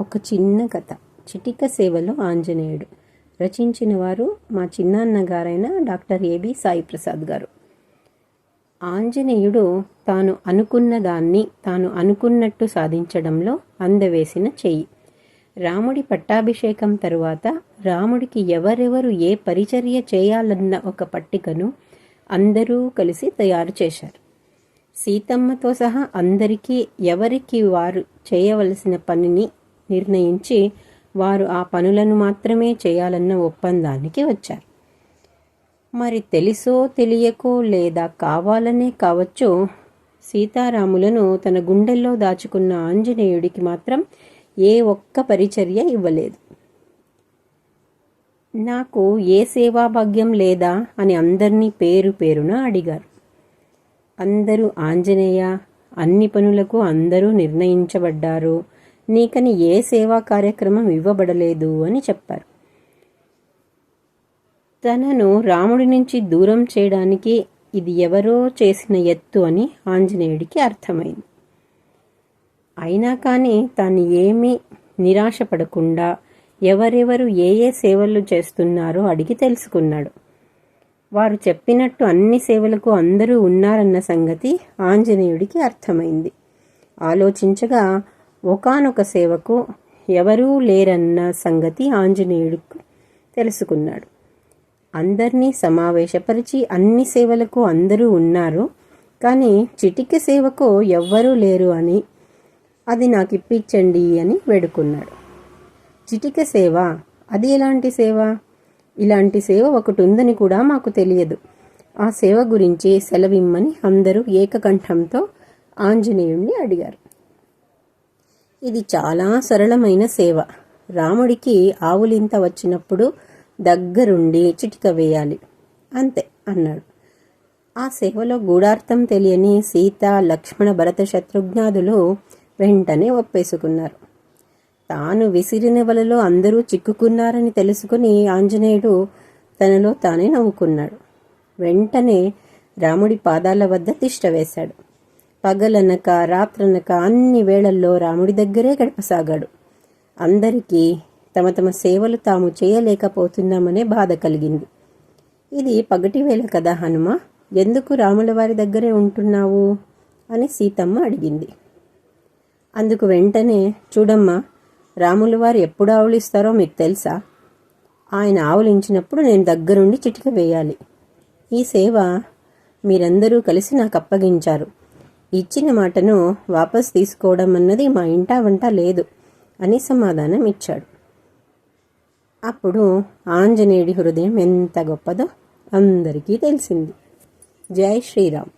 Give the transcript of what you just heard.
ఒక చిన్న కథ. చిటిక సేవలో ఆంజనేయుడు. రచించిన వారు మా చిన్నాన్న గారైన డాక్టర్ ఏబి సాయి ప్రసాద్ గారు. ఆంజనేయుడు తాను అనుకున్న దాన్ని తాను అనుకున్నట్టు సాధించడంలో అందవేసిన చెయ్యి. రాముడి పట్టాభిషేకం తరువాత రాముడికి ఎవరెవరు ఏ పరిచర్య చేయాలన్న ఒక పట్టికను అందరూ కలిసి తయారు చేశారు. సీతమ్మతో సహా అందరికీ ఎవరికి వారు చేయవలసిన పనిని నిర్ణయించి వారు ఆ పనులను మాత్రమే చేయాలన్న ఒప్పందానికి వచ్చారు. మరి తెలుసో తెలియకో లేదా కావాలనే కావచ్చో సీతారాములను తన గుండెల్లో దాచుకున్న ఆంజనేయుడికి మాత్రం ఏ ఒక్క పరిచర్య ఇవ్వలేదు. నాకు ఏ సేవాభాగ్యం లేదా అని అందరినీ పేరు పేరున అడిగారు. అందరూ ఆంజనేయ అన్ని పనులకు అందరూ నిర్ణయించబడ్డారు. నీకని ఏ సేవా కార్యక్రమం ఇవ్వబడలేదు అని చెప్పారు. తనను రాముడి నుంచి దూరం చేయడానికి ఇది ఎవరో చేసిన ఎత్తు అని ఆంజనేయుడికి అర్థమైంది. అయినా కానీ తాను ఏమీ నిరాశపడకుండా ఎవరెవరు ఏ ఏ సేవలు చేస్తున్నారో అడిగి తెలుసుకున్నాడు. వారు చెప్పినట్టు అన్ని సేవలకు అందరూ ఉన్నారన్న సంగతి ఆంజనేయుడికి అర్థమైంది. ఆలోచించగా ఒకనొక సేవకు ఎవరూ లేరన్న సంగతి ఆంజనేయుడికి తెలుసుకున్నాడు. అందరినీ సమావేశపరిచి అన్ని సేవలకు అందరూ ఉన్నారు. కానీ చిటిక సేవకు ఎవ్వరూ లేరు అని అది నాకు ఇప్పించండి అని వేడుకున్నాడు. చిటిక సేవ? అది ఎలాంటి సేవ? ఇలాంటి సేవ ఒకటి ఉందని కూడా మాకు తెలియదు. ఆ సేవ గురించి సెలవిమ్మని అందరూ ఏకకంఠంతో ఆంజనేయుణ్ణి అడిగారు. ఇది చాలా సరళమైన సేవ. రాముడికి ఆవులింత వచ్చినప్పుడు దగ్గరుండి చిటిక వేయాలి. అంతే అన్నాడు. ఆ సేవలో గూఢార్థం తెలియని సీత లక్ష్మణ భరత శత్రుఘ్నాదులు వెంటనే ఒప్పేసుకున్నారు. తాను విసిరిన వలలో అందరూ చిక్కుకున్నారని తెలుసుకుని ఆంజనేయుడు తనలో తానే నవ్వుకున్నాడు. వెంటనే రాముడి పాదాల వద్ద తిష్ట వేశాడు. పగలనక రాత్రనక అన్ని వేళల్లో రాముడి దగ్గరే గడపసాగాడు. అందరికీ తమ తమ సేవలు తాము చేయలేకపోతున్నామనే బాధ కలిగింది. ఇది పగటి వేళ కదా హనుమ? ఎందుకు రాముల వారి దగ్గరే ఉంటున్నావు? అని సీతమ్మ అడిగింది. అందుకు వెంటనే చూడమ్మా రాముల వారు ఎప్పుడు ఆవులిస్తారో మీకు తెలుసా? ఆయన ఆవులించినప్పుడు నేను దగ్గరుండి చిటిక వేయాలి. ఈ సేవ మీరందరూ కలిసి నాకు అప్పగించారు. ఇచ్చిన మాటను వాపస్ తీసుకోవడం అన్నది మా ఇంటా వంట లేదు అని సమాధానం ఇచ్చాడు. అప్పుడు ఆంజనేయుడి హృదయం ఎంత గొప్పదో అందరికీ తెలిసింది. జై శ్రీరామ్.